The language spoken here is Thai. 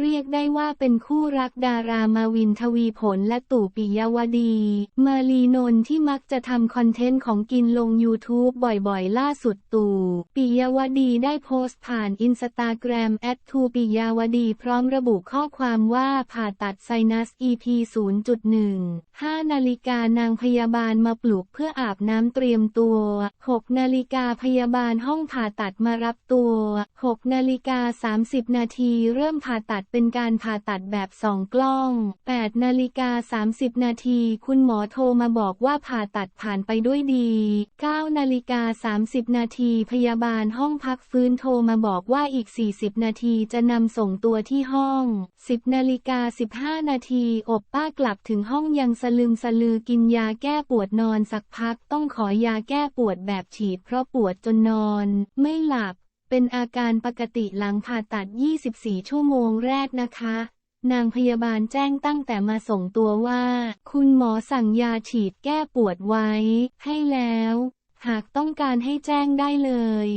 เรียกได้ว่าเป็นคู่รักดารามาวินทวีผลและตู่ปิยวดี มาลีนนท์ที่มักจะทำคอนเทนต์ของกินลง YouTube บ่อยๆ ล่าสุดตู่ปิยวดีได้โพสต์ผ่านอินสตาแกรมแอดทูปิยวดีพร้อมระบุข้อความว่าผ่าตัดไซนัส EP 0.1 5 นาฬิกานางพยาบาลมาปลุกเพื่ออาบน้ำเตรียมตัว 6 นาฬิกาพยาบาลห้องผ่าตัดมารับตัว 6 นาฬิกา 30 นาทีเริ่มผ่าตัดเป็นการผ่าตัดแบบสองกล้อง 8 นาฬิกา 30 นาที คุณหมอโทรมาบอกว่าผ่าตัดผ่านไปด้วยดี 9 นาฬิกา 30 นาทีพยาบาลห้องพักฟื้นโทรมาบอกว่าอีก 40 นาทีจะนำส่งตัวที่ห้อง 10 นาฬิกา 15 นาทีอบป้ากลับถึงห้องยังสลึมสลือกินยาแก้ปวดนอนสักพักต้องขอยาแก้ปวดแบบฉีดเพราะปวดจนนอน ไม่หลับ เป็นอาการปกติหลังผ่าตัด 24 ชั่วโมงแรกนะคะ นางพยาบาลแจ้งตั้งแต่มาส่งตัวว่า คุณหมอสั่งยาฉีดแก้ปวดไว้ ให้แล้ว หากต้องการให้แจ้งได้เลย